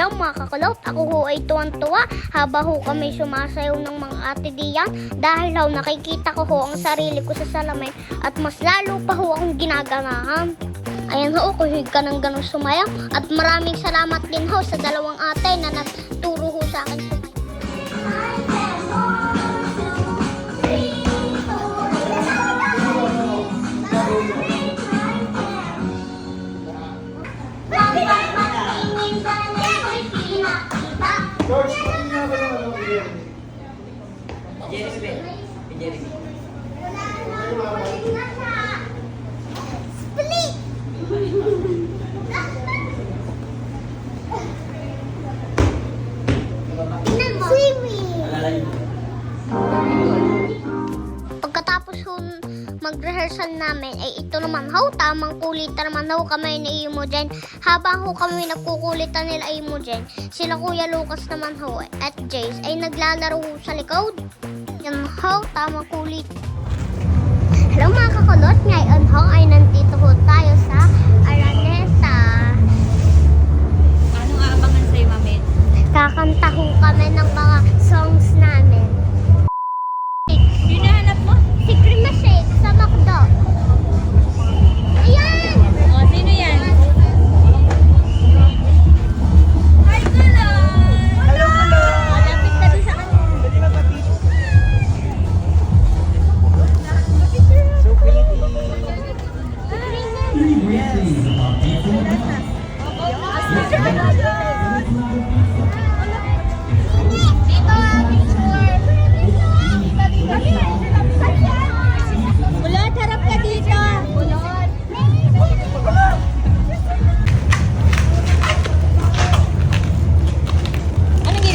kakulot, ako ho ay tuwan-tuwa haba ho kami sumasayaw ng mga ate diyan dahil ho nakikita ko ho ang sarili ko sa salamin at mas lalo pa ho akong ginaganahan. Ayan ho, kuhig ka ng ganong sumayaw at maraming salamat din ho sa dalawang ate na nagturo ho sa akin sumayaw. George, Church mag-rehearsal namin, ay ito naman ho, tamang kulitan naman ho kami ni Imogen. Habang ho kami nagkukulitan nila Imogen, sila Kuya Lucas naman ho at Jace ay naglalaro sa likod. Yan ho, tamang kulit.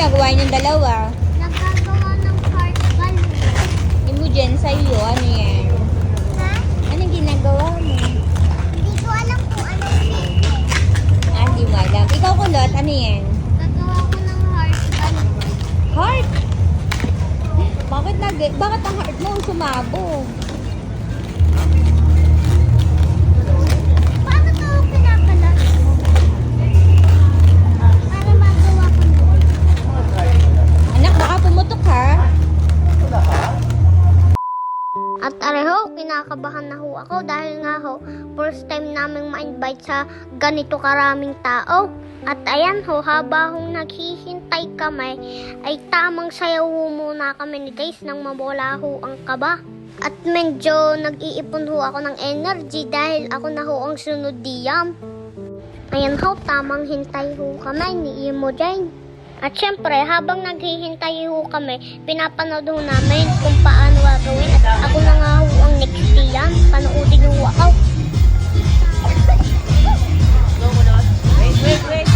Ginagawa niyong dalawa? Nagagawa ng balloon. Imogen, sa'yo, ano yan? Nag bakit ang heart mo sumabog? Dahil nga ho, first time naming ma-invite sa ganito karaming tao. At ayan ho, haba hong naghihintay kami, ay tamang sayaw muna kami ni Days nang mawala ho ang kaba. At medyo nag-iipon ho ako ng energy dahil ako na ho ang sunod diyam. Ayan ho, tamang hintay ho kami ni Imogen. At syempre, habang naghihintay ho kami, pinapanood ho namin kung paano gagawin. At ako na nga ho ang next diyan. Panoodin ho ako. Wait, wait, wait.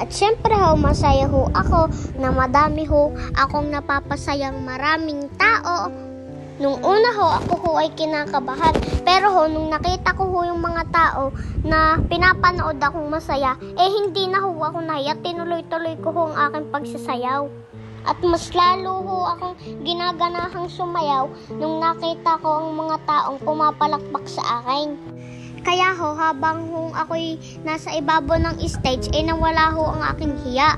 At syempre ho, masaya ho ako na madami ho akong napapasayang maraming tao. Nung una ho, ako ho ay kinakabahan. Pero ho, nung nakita ko ho yung mga tao na pinapanood akong masaya, eh hindi na ho ako nahiya. Tinuloy-tuloy ko ho ang aking pagsasayaw. At mas lalo ho akong ginaganahang sumayaw nung nakita ko ang mga taong pumapalakpak sa akin. Kaya ho, habang ho ako'y nasa ibabaw ng stage, eh nawala ho ang aking hiya.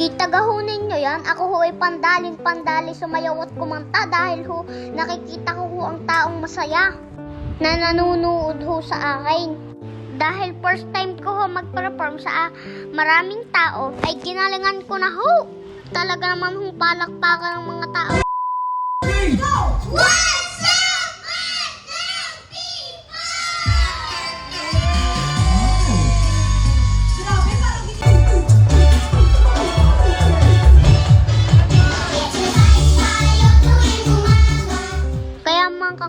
Kita gahunin nyo yan, ako ho ay pandaling pandali sumayaw at kumanta dahil ho nakikita ko ho ang taong masaya na nanunood ho sa akin. Dahil first time ko ho mag-perform sa maraming tao, ay ginalingan ko na ho. Talaga naman hong palakpakan ng mga tao. What's up,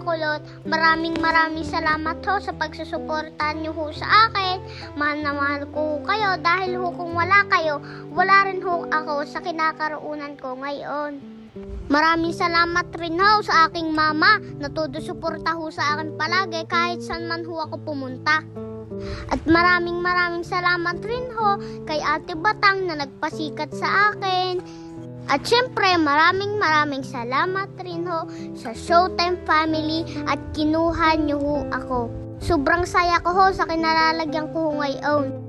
Kakulot, maraming maraming salamat ho sa pagsusuporta niyo ho sa akin. Mahal na mahal ko kayo dahil ho kung wala kayo, wala rin ho ako sa kinakaroonan ko ngayon. Maraming salamat rin ho sa aking mama na todo suporta ho sa akin palagi kahit saan man ho ako pumunta. At maraming maraming salamat rin ho kay Ate Batang na nagpasikat sa akin. At syempre, maraming maraming salamat rin ho sa Showtime family at kinuha niyo ho ako. Sobrang saya ko ho sa kinalalagyan ko ngayon.